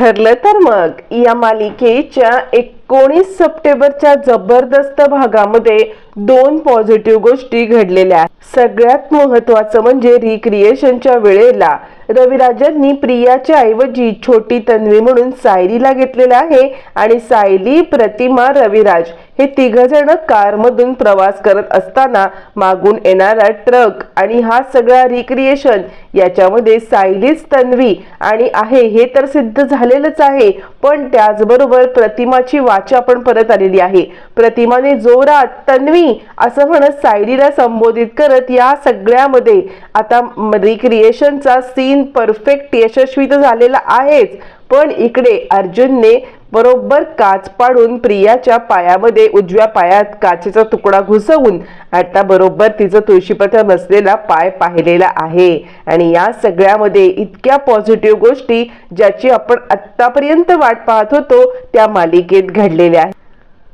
ठरलं तर मग या मालिकेच्या एक एकोणीस सप्टेंबरच्या जबरदस्त भागामध्ये दोन पॉझिटिव्ह गोष्टी घडलेल्या सगळ्यात महत्वाचं म्हणजे रिक्रिएशनच्या वेळेला रविराजांनी प्रियाच्या ऐवजी छोटी तन्वी म्हणून सायलीला घेतलेलं आहे आणि सायली प्रतिमा रविराज हे तिघ जण कारमधून प्रवास करत असताना मागून येणारा ट्रक आणि हा सगळा रिक्रिएशन याच्यामध्ये सायलीच तन्वी आणि आहे हे तर सिद्ध झालेलंच आहे. पण त्याचबरोबर प्रतिमाची वाचा आपण परत आलेली आहे. प्रतिमाने जोरात तन्वी असं म्हणत सायलीला संबोधित करत या सगळ्यामध्ये आता रिक्रिएशनचा सीन परफेक्ट यशस्वी तर झालेला आहेच. पण इकडे अर्जुनने बरोबर काच पाडून प्रियाच्या पायामध्ये उजव्या पायात काचेचा तुकडा घुसवून आता बरोबर तिचं तुळशीपत्र बसलेला पाय पाहिलेला आहे. आणि या सगळ्यामध्ये इतक्या पॉझिटिव्ह गोष्टी ज्याची आपण आत्तापर्यंत वाट पाहत होतो त्या मालिकेत घडलेल्या आहेत.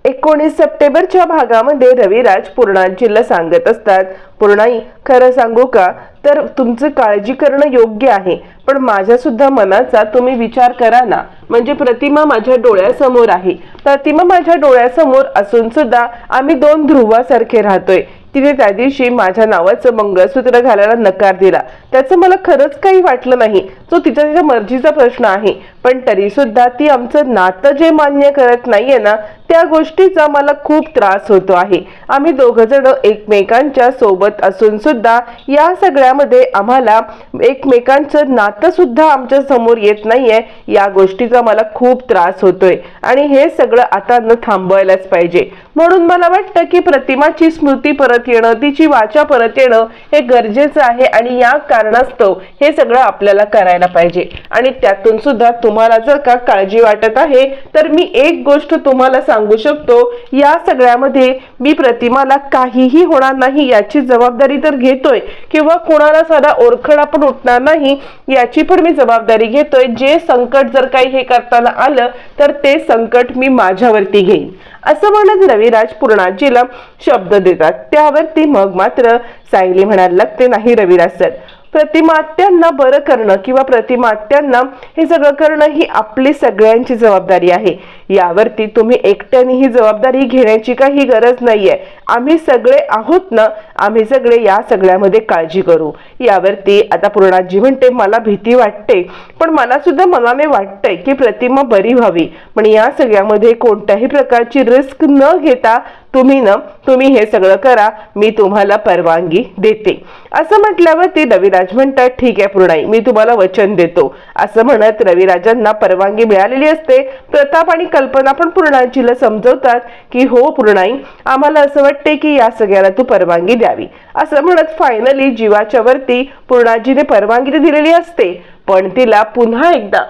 एकोणीस सप्टेंबरच्या भागामध्ये रविराज पूर्णांचीला सांगत असतात. पूर्णाई खरं सांगू का? तर तुमचं काळजी करणं योग्य आहे. पण माझ्या सुद्धा मनाचा तुम्ही विचार करा ना. म्हणजे प्रतिमा माझ्या डोळ्यासमोर आहे. प्रतिमा माझ्या डोळ्यासमोर असून सुद्धा आम्ही दोन ध्रुवासारखे राहतोय. तिने त्या दिवशी माझ्या नावाचं मंगळसूत्र घालायला नकार दिला. त्याचं मला खरंच काही वाटलं नाही. तो तिच्या तिच्या मर्जीचा प्रश्न आहे. पण तरी सुद्धा ती आमचं नातं जे मान्य करत नाहीये ना त्या गोष्टीचा मला खूप त्रास होतो आहे. आम्ही दोघ जण एकमेकांच्या सोबत असून सुद्धा या सगळ्यामध्ये आम्हाला एकमेकांचं नातं सुद्धा आमच्यासमोर येत नाहीये या गोष्टीचा मला खूप त्रास होतोय. आणि हे सगळं आता न थांबवायलाच पाहिजे. म्हणून मला वाटतं की प्रतिमाची स्मृती परत येणं तिची वाचा परत येणं हे गरजेचं आहे आणि या कारणास्तव हे सगळं आपल्याला करायला पाहिजे. आणि त्यातून सुद्धा तुम्हाला जर का काळजी वाटत आहे तर मी एक गोष्ट तुम्हाला सांगू शकतो या सगळ्यामध्ये मी प्रतिमाला काहीही होणार नाही याची जबाबदारी तर घेतोय किंवा कोणाला साधा ओरखडा पण उठणार नाही याची पण मी जबाबदारी घेतोय. जे संकट जर काही हे करताना आलं तर ते संकट मी माझ्यावरती घेईन. असं म्हणत रविराज पूर्णाजीला शब्द देतात. त्यावरती मग मात्र सायली म्हणायला लागते नाही रविराज सर प्रतिमात्यांना बरं करणं किंवा प्रतिमात्यांना हे सगळं करणं ही आपली सगळ्यांची जबाबदारी आहे. यावरती तुम्ही एकट्याने ही जबाबदारी घेण्याची काही गरज नाहीये. आम्ही सगळे आहोत ना आम्ही सगळे या सगळ्यामध्ये काळजी करू. यावरती आता पूर्णाजी म्हणते मला भीती वाटते पण मला सुद्धा मनाने वाटतंय की प्रतिमा बरी व्हावी. पण या सगळ्यामध्ये कोणत्याही प्रकारची रिस्क न घेता तुम्ही ना तुम्ही हे सगळं करा मी तुम्हाला परवानगी देते. असं म्हटल्यावरती रविराज म्हणतात ठीक आहे पूर्णाई मी तुम्हाला वचन देतो. असं म्हणत रविराजांना परवानगी मिळालेली असते. प्रताप आणि कल्पना पण पूर्णाजीला समजवतात की हो पूर्णाई आम्हाला असं वाटते की या सगळ्याला तू परवानगी द्यावी. असं म्हणत फायनली जीवाच्या वरती पूर्णाजीने परवानगी दिलेली असते पण तिला पुन्हा एकदा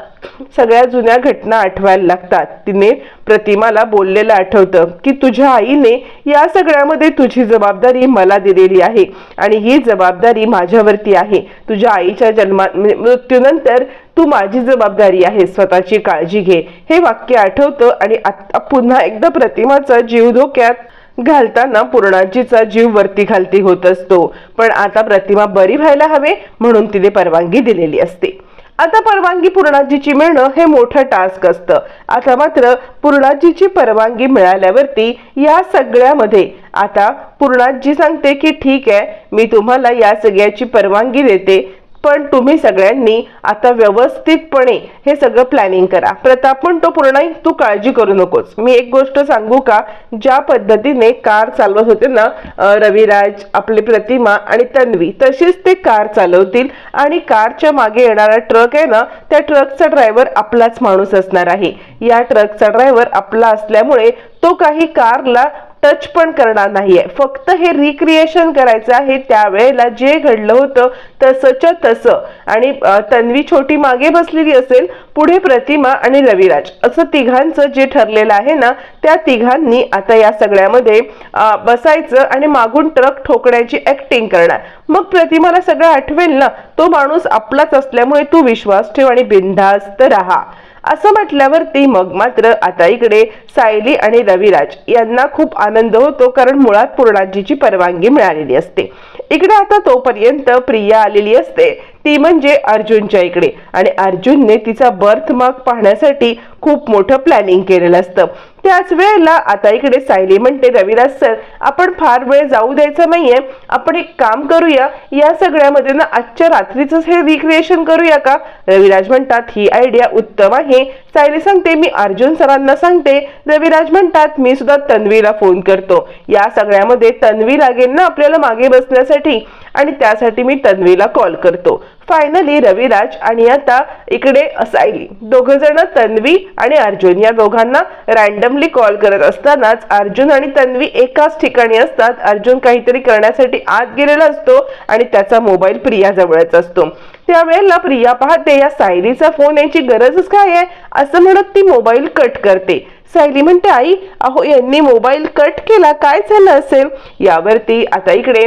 सगळ्या जुन्या घटना आठवायला लागतात. तिने प्रतिमाला बोललेलं आठवतं की तुझ्या आईने या सगळ्यामध्ये तुझी जबाबदारी मला दिलेली आहे आणि ही जबाबदारी माझ्यावरती आहे. तुझ्या आईच्या जन्मा म्हणजे मृत्यूनंतर तू माझी जबाबदारी आहे. स्वतःची काळजी घे. हे वाक्य आठवतं आणि आता पुन्हा एकदा प्रतिमाचा जीव धोक्यात घालताना पूर्णाजीचा जीव वरती खालती होत असतो. पण आता प्रतिमा बरी व्हायला हवे म्हणून तिने परवानगी दिलेली असते. आता परवानगी पूर्णाजीची मिळणं हे मोठं टास्क असतं. आता मात्र पूर्णाजीची परवानगी मिळाल्यावरती या सगळ्यामध्ये आता पूर्णाजी सांगते की ठीक आहे मी तुम्हाला या सगळ्याची परवानगी देते. पण तुम्ही सगळ्यांनी आता व्यवस्थितपणे हे सगळं प्लॅनिंग करा. प्रताप पण तो पूर्ण तू काळजी करू नकोस. मी एक गोष्ट सांगू का? ज्या पद्धतीने कार चालवत होते ना रविराज आपली प्रतिमा आणि तन्वी तशीच ते कार चालवतील आणि कारच्या मागे येणारा ट्रक आहे ना त्या ट्रकचा ड्रायव्हर आपलाच माणूस असणार आहे. या ट्रकचा ड्रायव्हर आपला असल्यामुळे तो काही कारला टच पण करणार नाहीये. फक्त हे रिक्रिएशन करायचं आहे त्यावेळेला जे घडलं होतं तसंच्या तसं. आणि तन्वी छोटी मागे बसलेली असेल पुढे प्रतिमा आणि रविराज असं तिघांचं जे ठरलेलं आहे ना त्या तिघांनी आता या सगळ्यामध्ये बसायचं आणि मागून ट्रक ठोकण्याची ऍक्टिंग करणार. मग प्रतिमाला सगळं आठवेल ना तो माणूस आपलाच असल्यामुळे तू विश्वास ठेव आणि बिनधास्त राहा. असं म्हटल्यावरती मग मात्र आता इकडे सायली आणि रविराज यांना खूप आनंद होतो कारण मुळात पूर्णाजीची परवानगी मिळालेली असते. इकडे आता तोपर्यंत प्रिया आलेली असते. ती म्हणजे अर्जुनच्या इकडे. आणि अर्जुनने तिचा बर्थ मार्क पाहण्यासाठी खूप मोठं प्लॅनिंग केलेलं असतं. त्याच वेळेला आता इकडे सायली म्हणते रविदास सर आपण फार वेळ जाऊ द्यायचा नाहीये. आपण एक काम करूया. या सगळ्यामध्ये ना आजच्या रात्रीच हे रिक्रिएशन करूया का? रविराज म्हणतात ही आयडिया उत्तम आहे. सायली सांगते मी अर्जुन सरांना सांगते. रविराज म्हणतात मी सुद्धा तन्वीला फोन करतो. या सगळ्यामध्ये तन्वी लागेल ना आपल्याला मागे बसण्यासाठी? आणि त्यासाठी मी तन्वीला कॉल करतो. फायनली रविराज आणि आता इकडे असायली. दोघ जण तन्वी आणि अर्जुन. या दोघांना रॅन्डमली कॉल करत असतानाच अर्जुन आणि तन्वी एकाच ठिकाणी असतात. अर्जुन काहीतरी करण्यासाठी आत गेलेला असतो आणि त्याचा मोबाईल प्रिया जवळच असतो. त्यावेळेला प्रिया पाहते या सायलीचा फोन यायची गरजच काय आहे? असं म्हणत ती मोबाईल कट करते. सायली म्हणते आई अहो यांनी मोबाईल कट केला काय झालं असेल? यावरती आता इकडे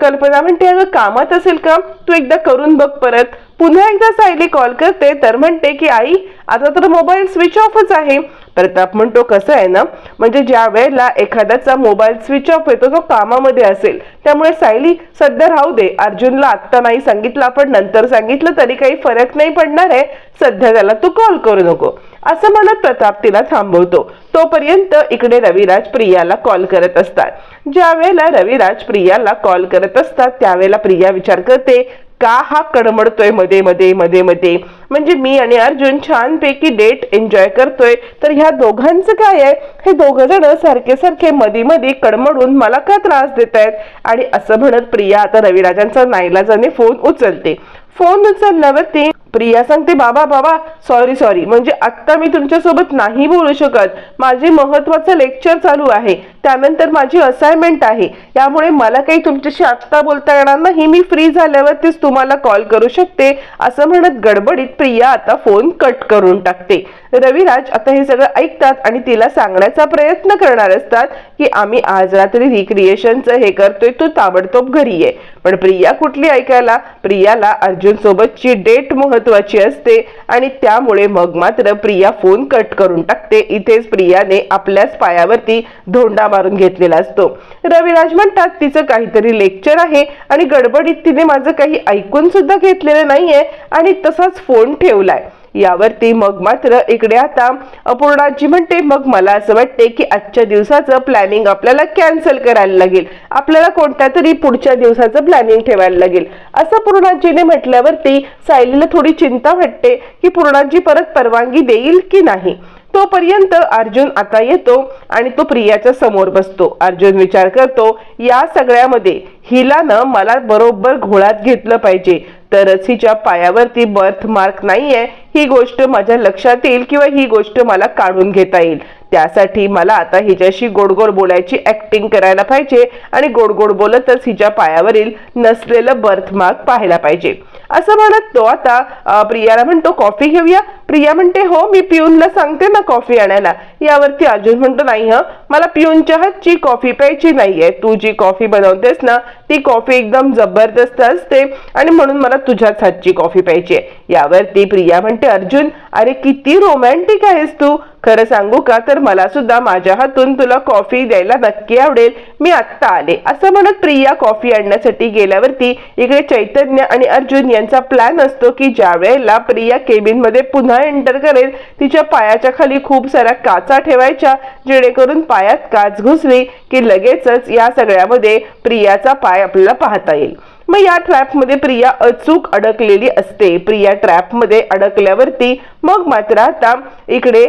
कल्पना म्हणते अगं कामात असेल का? तू एकदा करून बघ परत. पुन्हा एकदा सायली कॉल करते तर म्हणते की आई आता तर मोबाईल स्विच ऑफच आहे. प्रताप म्हणतो कसं आहे ना? म्हणजे ज्या वेळेला एखाद्याचा मोबाईल स्विच ऑफ येतो तो कामामध्ये असेल. त्यामुळे सायली सध्या राहू दे. अर्जुनला आत्ता नाही सांगितलं पण नंतर सांगितलं तरी काही फरक नाही पडणार आहे. सध्या त्याला तू कॉल करू नको. असं म्हणत प्रताप तिला थांबवतो. तोपर्यंत इकडे रविराज प्रियाला कॉल करत असतात. ज्या वेळेला रविराज प्रियाला कॉल करत असतात त्यावेळेला प्रिया विचार करते का हा कडमडतोयमध्ये मध्ये मध्ये मध्ये? म्हणजे मी आणि अर्जुन छानपैकी डेट एन्जॉय करतोय. तर ह्या दोघांचं काय आहे? हे दोघं जण सारखे सारखे मध्ये मध्ये कडमडून मला का त्रास देत आहेत आणि असं म्हणत प्रिया आता रविराजांचा नाईलाजाने फोन उचलते. फोन उचलल्यावरती प्रिया सांगते बाबा बाबा सॉरी सॉरी म्हणजे आत्ता मी तुमच्यासोबत नाही बोलू शकत. माझे महत्त्वाचं लेक्चर चालू आहे. त्यानंतर माझी असाइनमेंट आहे. यामुळे मला काही तुमच्याशी आत्ता बोलता येणार नाही. मी फ्री झाल्यावरतीच तुम्हाला कॉल करू शकते. असं म्हणत गडबडीत प्रिया आता फोन कट करून टाकते. रविराज आता हे सगळं ऐकतात आणि तिला सांगण्याचा प्रयत्न करणार असतात की आम्ही आज रात्री रिक्रिएशनचं हे करतोय. तू ताबडतोब घरी आहे पण प्रिया कुठली ऐकायला? प्रियाला अर्जुन सोबतची डेट महत्वाची असते. आणि त्यामुळे मग मात्र प्रिया फोन कट करून टाकते. इथेच प्रियाने आपल्याच पायावरती धोंडा मारून घेतलेला असतो. रविराज म्हणतात तिचं काहीतरी लेक्चर आहे आणि गडबडीत तिने माझं काही ऐकून सुद्धा घेतलेलं नाहीये आणि तसाच फोन ठेवलाय. यावरती मग मात्र इकडे आता अपूर्णाजी म्हणते मग मला असं वाटते की आजच्या दिवसाचं प्लॅनिंग आपल्याला कॅन्सल करायला लागेल. आपल्याला कोणत्या तरी पुढच्या दिवसाचं प्लॅनिंग ठेवायला लागेल. असं पूर्णाजीने म्हटल्यावरती सायलीला थोडी चिंता वाटते की पूर्णाजी परत परवानगी देईल की नाही. तोपर्यंत अर्जुन आता येतो आणि तो प्रियाच्या समोर बसतो. अर्जुन विचार करतो या सगळ्यामध्ये हिला ना मला बरोबर घोळात घेतलं पाहिजे. तरच हिच्या पायावरती बर्थ मार्क नाहीये ही गोष्ट माझ्या लक्षात येईल किंवा ही गोष्ट मला काढून घेता येईल. त्यासाठी मला आता हिच्याशी गोड गोड बोलायची ऍक्टिंग करायला पाहिजे आणि गोड गोड बोलतच हिच्या पायावरील नसलेलं बर्थ मार्क पाहायला पाहिजे. असं म्हणत तो आता प्रियाला म्हणतो कॉफी घेऊया. प्रिया म्हणते हो मी पिऊनला सांगते ना कॉफी आणायला. यावरती अर्जुन म्हणतो नाही हं. मला पिऊन चहाची कॉफी प्यायची नाहीये तू जी कॉफी बनवतेस ना ती कॉफी एकदम जबरदस्त असते आणि म्हणून मला तुझ्याच हातची कॉफी प्यायची आहे. यावरती प्रिया म्हणते अर्जुन अरे किती रोमॅन्टिक आहेस तू. खरं सांगू का? तर मला सुद्धा माझ्या हातून तुला कॉफी द्यायला नक्की आवडेल. मी आत्ता आले. असं म्हणत प्रिया कॉफी आणण्यासाठी गेल्यावरती इकडे चैतन्य आणि अर्जुन यांचा प्लॅन असतो की ज्या वेळेला प्रिया केबिनमध्ये पुन्हा एंटर करेल तिच्या पायाच्या खाली खूप साऱ्या काचा ठेवायच्या जेणेकरून पायात काच घुसली की लगेचच या सगळ्यामध्ये प्रियाचा पाय आपल्याला पाहता येईल. मग या ट्रॅपमध्ये प्रिया अचूक अडकलेली असते. प्रिया ट्रॅपमध्ये अडकल्यावरती मग मात्र आता इकडे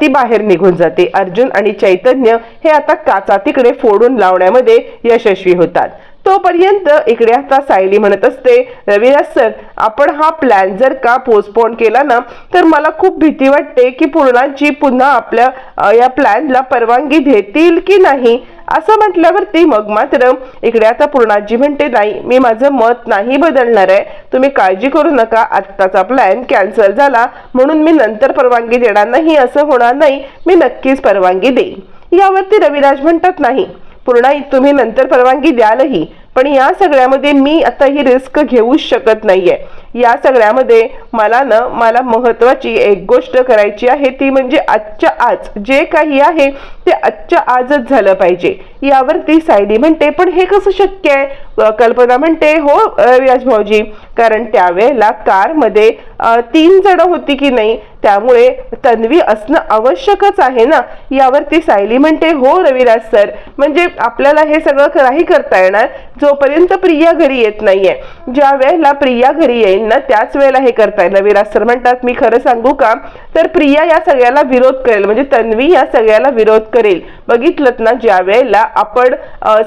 ती बाहेर निघून जाते. अर्जुन आणि चैतन्य हे आता काचा तिकडे फोडून लावण्यामध्ये यशस्वी होतात. तोपर्यंत इकडे आता सायली म्हणत असते रविराज सर आपण हा प्लॅन जर का पोस्टपोन केला ना तर मला खूप भीती वाटते की पूर्णाजी पुन्हा आपल्या या प्लॅनला परवानगी देतील की नाही? असं म्हटल्यावरती मग मात्र इकडे आता पूर्णाजी म्हणते नाही मी माझं मत नाही बदलणार आहे. तुम्ही काळजी करू नका. आत्ताचा प्लॅन कॅन्सल झाला. म्हणून मी नंतर परवानगी देणार नाही. असं होणार नाही. मी नक्कीच परवानगी देईन. यावरती रविराज म्हणतात नाही पूर्ण तुम्ही नंतर परवानगी द्यालही. पण या सगळ्यामध्ये मी आता ही रिस्क घेऊच शकत नाहीये. या सगळ्यामध्ये मला ना मला महत्वाची एक गोष्ट करायची आहे ती म्हणजे आजच्या आज जे काही आहे ते आजच्या आजच झालं पाहिजे. यावरती सायली म्हणते पण हे कसं शक्य आहे? कल्पना म्हणते हो रविराज भाऊजी कारण त्यावेळेला कारमध्ये तीन जण होती की नाही त्यामुळे तन्वी असणं आवश्यकच आहे ना? यावरती सायली म्हणते हो रविराज सर म्हणजे आपल्याला हे सगळं नाही करता येणार. जोपर्यंत प्रिया घरी येत नाहीये ज्या वेळेला प्रिया घरी येईल ना त्याच वेळेला हे करता येईल. रविराज सर म्हणतात मी खरं सांगू का? तर प्रिया या सगळ्याला विरोध करेल. म्हणजे तन्वी या सगळ्याला विरोध करेल. बघितलं ना ज्या वेळेला आपण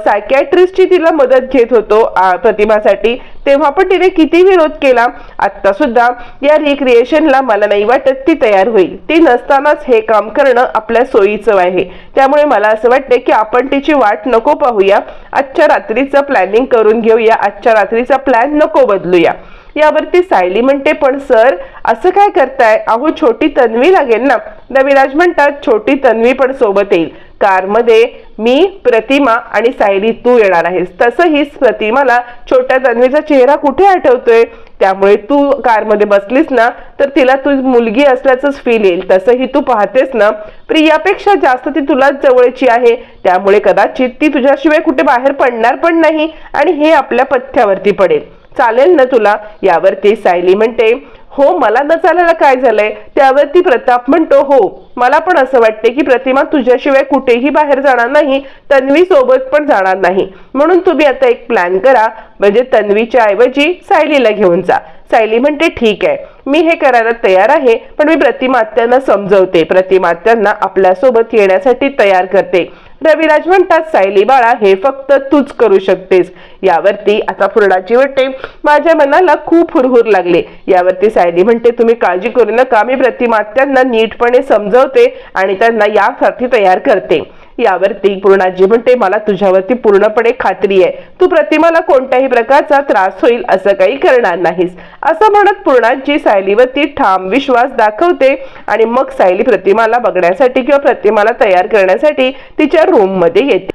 सायकॅट्रिस्टची तिला मदत घेत होतो प्रतिभासाठी तेव्हा पण तिने किती विरोध केला? आता सुद्धा या रिक्रिएशनला मला नाही वाटत ती तयार होईल. ती नसतानाच हे काम करणं आपल्या सोयीचं आहे. त्यामुळे मला असं वाटतं की आपण तिची वाट नको पाहूया. आजच्या रात्रीचं प्लॅनिंग करून घेऊया. आजच्या रात्रीचा प्लॅन नको बदलूया. यावरती सायली म्हणते पण सर असं काय करताय? अहो छोटी तन्वी लागेल ना? रविराज म्हणतात छोटी तन्वी पण सोबत येईल. कारमध्ये मी प्रतिमा आणि सायली तू येणार आहेस. तसंही प्रतिमाला छोट्या तन्वीचा चेहरा कुठे आठवतोय? त्यामुळे तू कारमध्ये बसलीस ना तर तिला तू मुलगी असल्याचंच फील येईल. तसंही तू पाहतेस ना प्रियापेक्षा जास्त ती तुलाच जवळची आहे. त्यामुळे कदाचित ती तुझ्याशिवाय कुठे बाहेर पडणार पण नाही आणि हे आपल्या पथ्यावरती पडेल. चालेल ना तुला? यावरती सायली म्हणते हो मला न चालायला काय झालंय? त्यावरती प्रताप म्हणतो हो मला पण असं वाटते की प्रतिमा तुझ्याशिवाय कुठेही बाहेर जाणार नाही तन्वी सोबत पण जाणार नाही. म्हणून तुम्ही आता एक प्लॅन करा म्हणजे तन्वीच्या ऐवजी सायलीला घेऊन जा. सायली म्हणते ठीक आहे मी हे करायला तयार आहे पण मी प्रतिमात्यांना समजवते. प्रतिमात्यांना आपल्यासोबत येण्यासाठी तयार करते. रविराज म्हणतात सायली बाळा हे फक्त तूच करू शकतेस. यावरती आता फुरडाची वाटते माझ्या मनाला खूप हुरहुर लागले. यावरती सायली म्हणते तुम्ही काळजी करू नका. मी प्रतिमात्यांना नीटपणे समजवते आणि त्यांना यासाठी तयार करते. यावरती पूर्णाजी म्हणते मला तुझ्यावरती पूर्णपणे खात्री आहे. तू प्रतिमाला कोणत्याही प्रकारचा त्रास होईल असं काही करणार नाहीस. असं म्हणत पूर्णाजी सायलीवरती ठाम विश्वास दाखवते आणि मग सायली प्रतिमाला बघण्यासाठी किंवा प्रतिमाला तयार करण्यासाठी तिच्या रूममध्ये येते.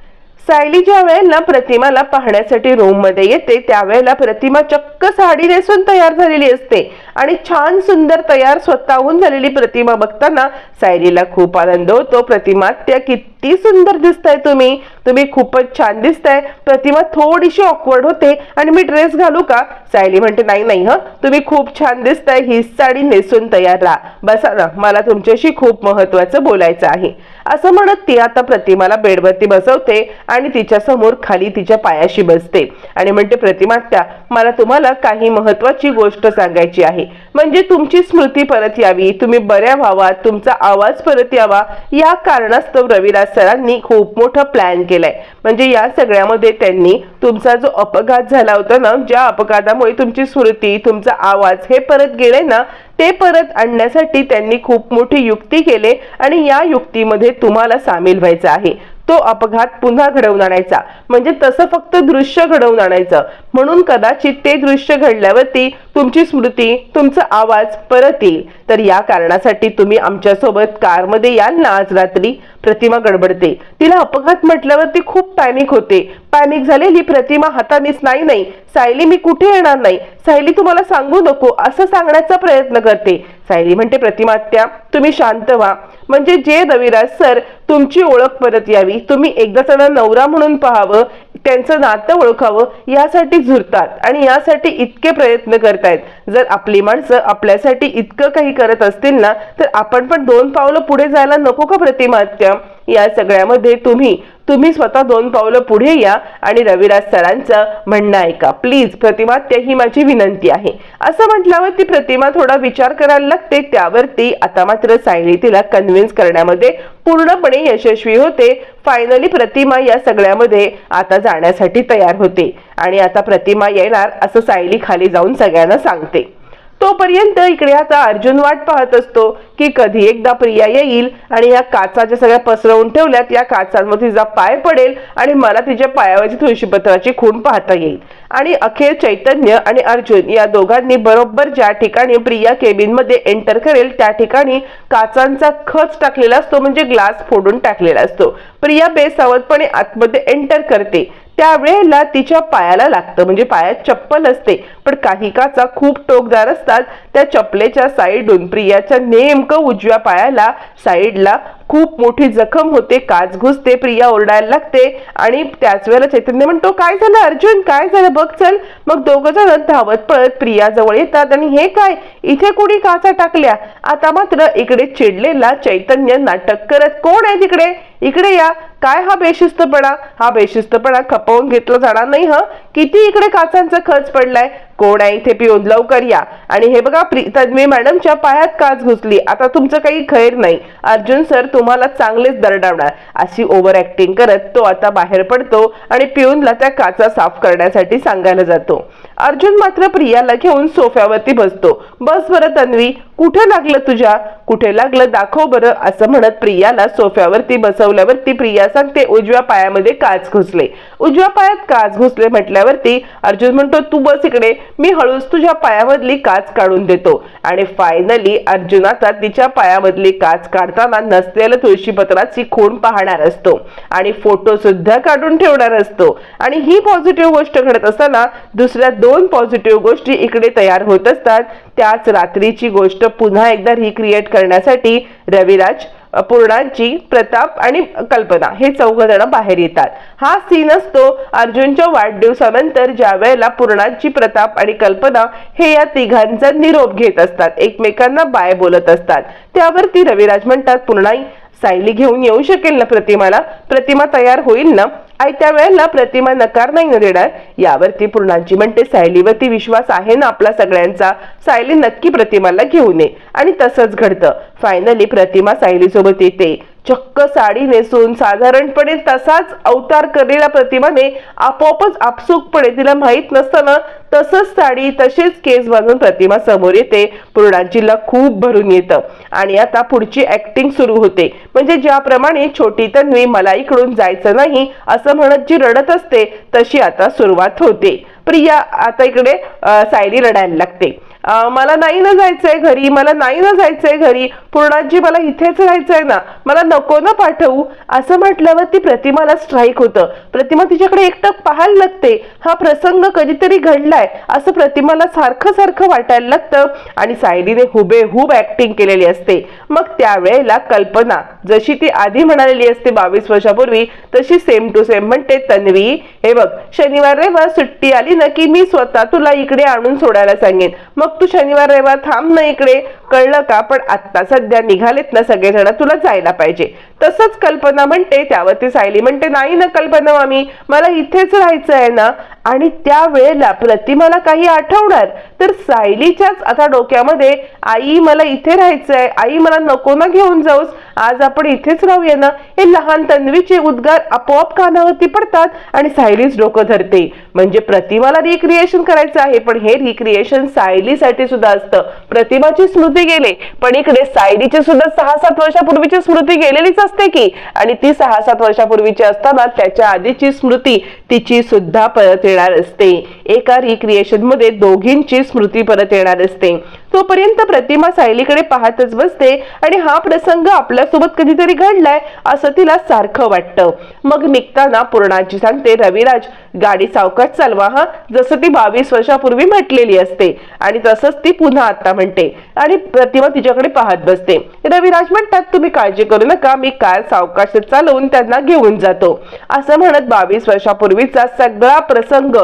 सायली ज्या वेळेला प्रतिमाला पाहण्यासाठी रूममध्ये येते त्यावेळेला प्रतिमा चक्क साडी नेसून तयार झालेली असते आणि छान सुंदर तयार स्वतःहून झालेली प्रतिमा बघताना सायलीला खूप आनंद होतो. प्रतिमा त्या किती सुंदर दिसताय तुम्ही. तुम्ही खूपच छान दिसताय. प्रतिमा थोडीशी ऑकवर्ड होते. आणि मी ड्रेस घालू का? सायली म्हणते नाही नाही ह. तुम्ही खूप छान दिसताय. ही साडी नेसून तयार राहा. बसा ना मला तुमच्याशी खूप महत्वाचं बोलायचं आहे. असं म्हणत ती आता प्रतिमाला बेडवरती बसवते आणि तिच्या समोर खाली तिच्या पायाशी बसते. आणि म्हणते प्रतिमा त्या मला तुम्हाला काही महत्वाची गोष्ट सांगायची आहे. म्हणजे तुमची स्मृती परत यावी. तुम्ही बऱ्या व्हावा. तुमचा आवाज परत यावा. या कारणास्तव रविराज सरांनी खूप मोठं प्लॅन केलाय. म्हणजे या सगळ्यामध्ये त्यांनी तुमचा जो अपघात झाला होता ना ज्या अपघातामुळे तुमची स्मृती तुमचा आवाज हे परत गेले ना ते परत आणण्यासाठी त्यांनी खूप मोठी युक्ती केले आणि या युक्तीमध्ये तुम्हाला सामील व्हायचं आहे. तो अपघात पुन्हा घडवून आणायचा. म्हणजे तसं फक्त दृश्य घडवून आणायचं. म्हणून कदाचित ते दृश्य घडल्यावरती तुमची स्मृती तुमचा आवाज परत येईल. तर या कारणासाठी तुम्ही आमच्यासोबत कारमध्ये याल ना आज रात्री. प्रतिमा गडबडते. तिला अपघात म्हटल्यावर ती खूप पॅनिक होते. पॅनिक झालेली प्रतिमा हातानीच नाही नाही. सायली मी कुठे येणार नाही? सायली तुम्हाला सांगू नको. असं सांगण्याचा प्रयत्न करते. सायली म्हणते प्रतिमात्या तुम्ही शांत व्हा. म्हणजे जे रविराज सर तुमची ओळख परत यावी. तुम्ही एकदा त्यांना नवरा म्हणून पाहावं त्यांचं नातं ओळखावं यासाठी झुरतात. आणि यासाठी इतके प्रयत्न करतात आहेत. जर आपली माणसं आपल्यासाठी इतकं काही करत असतील ना तर आपण पण दोन पावलं पुढे जायला नको का प्रतिमात्या या सगळ्यामध्ये तुम्ही तुम्ही स्वतः दोन पावलं पुढे या आणि रविराज सरांचं म्हणणं ऐका. प्लीज प्रतिमात्या ही माझी विनंती आहे. असं म्हटल्यावर ती प्रतिमा थोडा विचार करायला लागते. त्यावरती आता मात्र सायली तिला कन्व्हिन्स करण्यामध्ये पूर्णपणे यशस्वी होते. फायनली प्रतिमा या सगळ्यामध्ये आता जाण्यासाठी तयार होते. आणि आता प्रतिमा येणार असं सायली खाली जाऊन सगळ्यांना सांगते. तोपर्यंत इकडे आता अर्जुन वाट पाहत असतो की कधी एकदा प्रिया येईल आणि या काचाच्या सगळ्या पसरवून ठेवल्यात या काचांमध्ये तिचा पाय पडेल आणि मला तिच्या पायावरची तुळशीपत्राची खूण पाहता येईल. आणि अखेर चैतन्य आणि अर्जुन या दोघांनी बरोबर ज्या ठिकाणी प्रिया केबिनमध्ये एंटर करेल त्या ठिकाणी काचांचा खच टाकलेला असतो म्हणजे ग्लास फोडून टाकलेला असतो. प्रिया बेसावधपणे आतमध्ये एंटर करते. त्यावेळेला तिच्या पायाला लागतं. म्हणजे पायात चप्पल असते. पण काही काचा खूप टोकदार असतात. त्या चपलेच्या साईडून प्रियाच्या नेमकं उजव्या पायाला साईडला खूप मोठी जखम होते. काच घुसते. प्रिया ओरडायला लागते. आणि त्याच वेळेला चैतन्य म्हणतो काय झालं अर्जुन? काय झालं? बघ चल. मग दोघं जण धावत पळत प्रिया जवळ येतात. आणि हे काय? इथे कोणी काचा टाकल्या? आता मात्र इकडे चिडलेला चैतन्य नाटक करत कोण आहे तिकडे? इकडे या. काय हा बेशिस्तपणा? हा बेशिस्तपणा खपवून घेतला जाणार नाही ह? किती इकडे काचांचा खच पडलाय? कोण आहे इथे? पिऊन लवकर या. आणि हे बघा प्रि- तन्वी मॅडमच्या पायात काच घुसली. आता तुमचं काही खैर नाही. अर्जुन सर तुम्हाला चांगलेच दरडावणार. अशी ओव्हर ऍक्टिंग करत तो आता बाहेर पडतो आणि पिऊनला त्या काचा साफ करण्यासाठी सांगायला जातो. अर्जुन मात्र प्रियाला घेऊन सोफ्यावरती बसतो. बस बरं तन्वी कुठे लागलं तुझ्या? कुठे लागलं? दाखव बरं असं म्हणत प्रियाला सोफ्यावरती बसवल्यावरती प्रिया सांगते उजव्या पायामध्ये काच घुसले. उजव्या पायात काच घुसले? म्हटल्यावरती अर्जुन म्हणतो तू बस इकडे मी हळूच तुझ्या पायामधली काच काढून देतो. आणि फायनली अर्जुन आता तिच्या पायामधली काच काढताना नसलेल्या तुळशीपत्राची खूण पाहणार असतो आणि फोटो सुद्धा काढून ठेवणार असतो. आणि ही पॉझिटिव्ह गोष्ट घडत असताना दुसऱ्या दोन दोन पॉझिटिव्ह गोष्टी इकडे तयार होत असतात. त्याच रात्रीची गोष्ट पुन्हा एकदा रिक्रिएट करण्यासाठी रविराज पूर्णांची प्रताप आणि कल्पना हे चौघ जण बाहेर येतात. हा सीन असतो अर्जुनच्या वाढदिवसानंतर ज्या वेळेला पूर्णांची प्रताप आणि कल्पना हे या तिघांचा निरोप घेत असतात. एकमेकांना बाय बोलत असतात. त्यावरती रविराज म्हणतात पूर्णाई सायली घेऊन येऊ शकेल ना प्रतिमाला? प्रतिमा तयार होईल ना? आई त्या वेळेला प्रतिमा नकार नाही न देणार? यावरती पूर्णांची म्हणते सायलीवरती विश्वास आहे ना आपला सगळ्यांचा? सायली नक्की प्रतिमाला घेऊन ये. आणि तसंच घडतं. फायनली प्रतिमा सायलीसोबत येते. चक्क साडी नेसून साधारणपणे तसाच अवतार करलेल्या प्रतिमाने आपोआपच आपसुकपणे तिला माहीत नसताना तसंच साडी तसेच केस बांधून प्रतिमा समोर येते. पूर्णांचीला खूप भरून येतं. आणि आता पुढची ऍक्टिंग सुरू होते. म्हणजे ज्याप्रमाणे छोटी तन्वी मला इकडून जायचं नाही असं म्हणत जी रडत असते तशी आता सुरुवात होते. प्रिया आता इकडे सायली रडायला लागते. मला नाही ना जायचंय घरी मला नाही ना जायचंय घरी पूर्णाजी मला इथेच राहायचंय ना मला नको ना पाठवू. असं म्हटल्यावर ती प्रतिमाला स्ट्राईक होतं. प्रतिमा तिच्याकडे एकटक पाहायला लागते. हा प्रसंग कधीतरी घडलाय असं प्रतिमाला सारखं सारखं वाटायला लागतं आणि सायलीने हुबेहूब ऍक्टिंग केलेली असते. मग त्यावेळेला कल्पना जशी ती आधी म्हणालेली असते बावीस वर्षापूर्वी तशी सेम टू सेम म्हणते तन्वी हे बघ शनिवार रविवार सुट्टी आली ना की मी स्वतः तुला इकडे आणून सोडायला सांगेन. मग तू शनिवार रविवार थांब ना इकडे. कळलं का? पण आत्ता सध्या निघालेत ना सगळेजण तुला जायला पाहिजे. तसंच कल्पना म्हणते त्यावरती सायली म्हणते नाही ना कल्पना मामी मला इथेच राहायचं आहे ना. आणि त्या वेळेला प्रतिमाला काही आठवणार. तर सायलीच्याच आता डोक्यामध्ये आई मला इथे राहायचंय. आई मला नको ना घेऊन जाऊस. आज आपण इथेच राहूया ना. हे लहान तन्वीचे उद्गार आपोआप कानावरती पडतात आणि सायलीच डोकं धरते. म्हणजे प्रतिमाला रिक्रिएशन करायचं आहे पण हे रिक्रिएशन सायलीसाठी सुद्धा असतं. प्रतिमाची स्मृती गेले पण इकडे सायलीची सुद्धा सहा सात वर्षापूर्वीची स्मृती गेलेलीच असते की. आणि ती सहा सात वर्षापूर्वीची असताना त्याच्या आधीची स्मृती तिची सुद्धा परत येणार असते. एका रिक्रिएशनमध्ये दोघींची स्मृती परत येणार असते. तोपर्यंत प्रतिमा सायलीकडे पाहतच बसते आणि हा प्रसंग आपल्यासोबत कधीतरी घडलाय असं तिला सारखं वाटतं. मग निघताना पूर्णाजी सांगते रविराज गाडी सावकाश चालवा हा. जसं ती बावीस वर्षापूर्वी म्हटलेली असते आणि तसंच ती पुन्हा आता म्हणते आणि प्रतिमा तिच्याकडे पाहत बसते. रविराज म्हणतात तुम्ही काळजी करू नका मी कार सावकाश चालवून त्यांना घेऊन जातो. असं म्हणत बावीस वर्षापूर्वीचा सगळा प्रसंग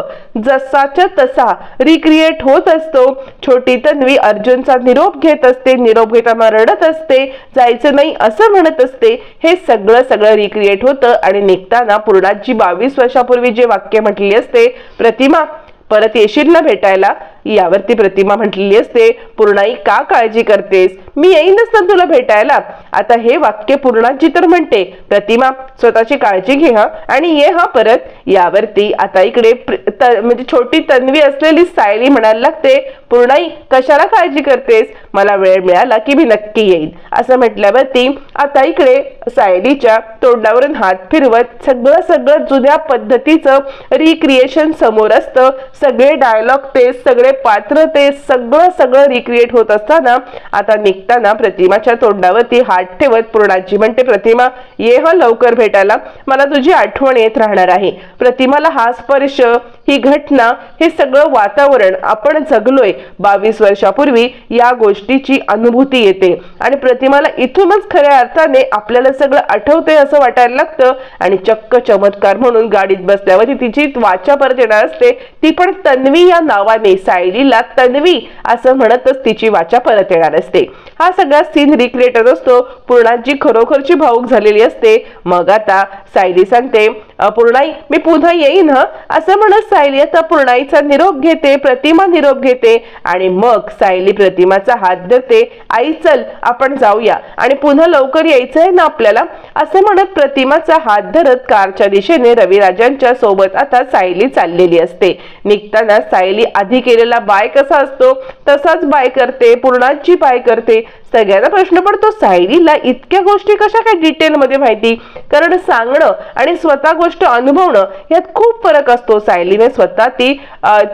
जसाच्या तसा रिक्रिएट होत असतो. छोटी तन्वी अर्जुनचा निरोप घेत असते निरोप घेताना रडत असते जायचं नाही असं म्हणत असते हे सगळं सगळं रिक्रिएट होतं आणि निघताना पूर्णाजी बावीस वर्षापूर्वी जे वाक्य म्हटली असते प्रतिमा परत येशील ना भेटायला? यावरती प्रतिमा म्हटलेली असते पूर्णाई का काळजी करतेस? मी येईनच ना तुला भेटायला. आता हे वाक्य पूर्णाची तर म्हणते. प्रतिमा स्वतःची काळजी घे हा आणि ये हा परत. यावरती आता इकडे प्र- म्हणजे छोटी तन्वी असलेली सायली म्हणायला लागते पूर्णाई कशाला काळजी करतेस? मला वेळ मिळाला की मी नक्की येईन. असं म्हटल्यावरती आता इकडे सायलीच्या तोंडावरून हात फिरवत सगळं सगळं जुन्या पद्धतीचं रिक्रिएशन समोर असतं. सगळे डायलॉग तेच सगळे पात्र तेच सगळं सगळं रिक्रिएट होत असताना आता निक निघताना प्रतिमाच्या तोंडावरती हात ठेवत पूर्णाजी म्हणते प्रतिमा ये ह लवकर भेटायला मला तुझी आठवण येत राहणार आहे. प्रतिमाला हा स्पर्श ही घटना हे सगळं वातावरण आपण जगलोय. बावीस वर्षापूर्वी या गोष्टीची अनुभूती येते आणि प्रतिमाला इथूनच खऱ्या अर्थाने आपल्याला सगळं आठवतंय असं वाटायला लागतं आणि चक्क चमत्कार म्हणून गाडीत बसल्यावर तिची वाचा परत येणार असते. ती पण तन्वी या नावाने सायलीला तन्वी असं म्हणतच तिची वाचा परत येणार असते. हा सगळा सीन रिक्रिएट असतो. पूर्णाजी खरोखरची भाऊक झालेली असते. मग आता सायली सांगते अपूर्णाई पूर्णाई मी पुन्हा येईन असं म्हणत सायली आता पूर्णाईचा निरोप घेते प्रतिमा निरोप घेते आणि मग सायली प्रतिमाचा हात धरते आई चल आपण जाऊया. आणि पुन्हा लवकर यायचं आहे ना आपल्याला? असं म्हणत प्रतिमाचा हात धरत कारच्या दिशेने रविराजांच्या सोबत आता सायली चाललेली असते. निघताना सायली आधी केलेला बाय कसा असतो? तसाच बाय करते पूर्णाची बाय करते. सगळ्यांना प्रश्न पडतो सायलीला इतक्या गोष्टी कशा काय डिटेलमध्ये माहिती? कारण सांगणं आणि स्वतः गोष्ट अनुभवणं यात खूप फरक असतो. सायलीने स्वतः ती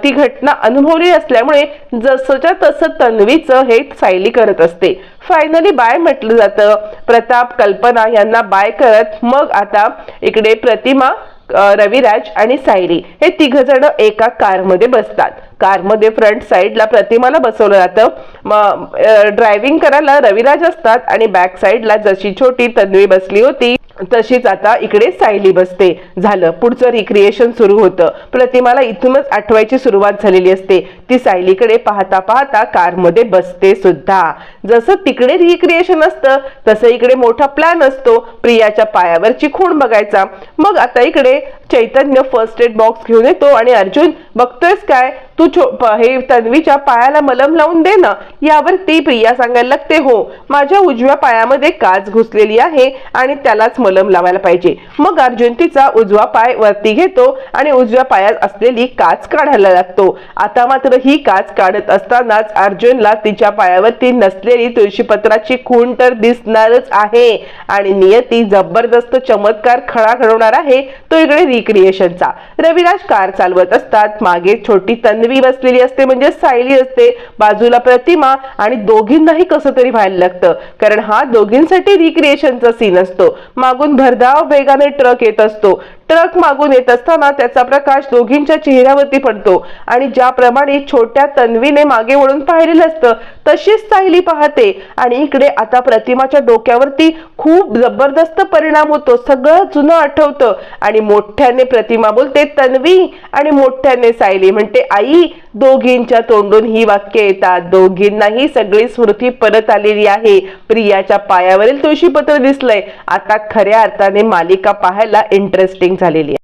ती घटना अनुभवली असल्यामुळे जसंच्या तसं तन्वीचं हे सायली करत असते. फायनली बाय म्हटलं जातं. प्रताप कल्पना यांना बाय करत मग आता इकडे प्रतिमा रविराज आणि सायली हे तिघ जण एका कारमध्ये बसतात. कारमध्ये फ्रंट साईडला प्रतिमाला बसवलं जातं. ड्रायव्हिंग करायला रविराज असतात आणि बॅक साईडला जशी छोटी तन्वी बसली होती. तशीच आता इकडे सायली बसते. झालं. पुढचं रिक्रिएशन सुरू होतं. प्रतिमाला इथूनच आठवायची सुरुवात झालेली असते. ती सायलीकडे पाहता पाहता कारमध्ये बसते सुद्धा. जसं तिकडे रिक्रिएशन असतं तसं इकडे मोठा प्लॅन असतो. प्रियाच्या पायावरची खूण बघायचा. मग आता इकडे चैतन्य फर्स्ट एड बॉक्स घेऊन येतो आणि अर्जुन बघतोयस काय? तू छो प- हे तन्वीच्या पायाला मलम लावून दे ना. यावर ती प्रिया सांगायला लागते हो माझ्या उजव्या पायामध्ये काच घुसलेली आहे आणि त्यालाच मलम लावायला पाहिजे. मग अर्जुन तिचा उजवा पाय वरती घेतो आणि उजव्या पायात असलेली काच काढायला लागतो. आता मात्र ही काच काढत असतानाच अर्जुनला तिच्या पायावरती नसलेली तुळशीपत्राची खूण तर दिसणारच आहे. आणि नियती जबरदस्त चमत्कार खळा घडवणार आहे. तो इकडे क्रिएशनचा रविराज कार चालवत असतात. मागे छोटी तन्वी बसलेली असते म्हणजे सायली असते. बाजूला प्रतिमा आणि दोघींनाही कसं तरी व्हायला लागतं. कारण हा दोघींसाठी रिक्रिएशनचा सीन असतो. मागून भरधाव वेगाने ट्रक येत असतो. ट्रक मागून येत असताना त्याचा प्रकाश दोघींच्या चेहऱ्यावरती पडतो. आणि ज्याप्रमाणे छोट्या तन्वीने मागे वळून पाहिलेलं असतं तशीच सायली पाहते. आणि इकडे आता प्रतिमाच्या डोक्यावरती खूप जबरदस्त परिणाम होतो. सगळं जुनं आठवतं. आणि मोठ्याने प्रतिमा बोलते तन्वी आणि मोठ्याने सायली. म्हणते आई दोघींच्या तोंडून ही वाक्य येतात. दोघींनाही सगळी स्मृती परत आलेली आहे. प्रियाच्या पायावरील तुळशीपत्र दिसलंय. आता खऱ्या अर्थाने मालिका पाहायला इंटरेस्टिंग झालेली आहे.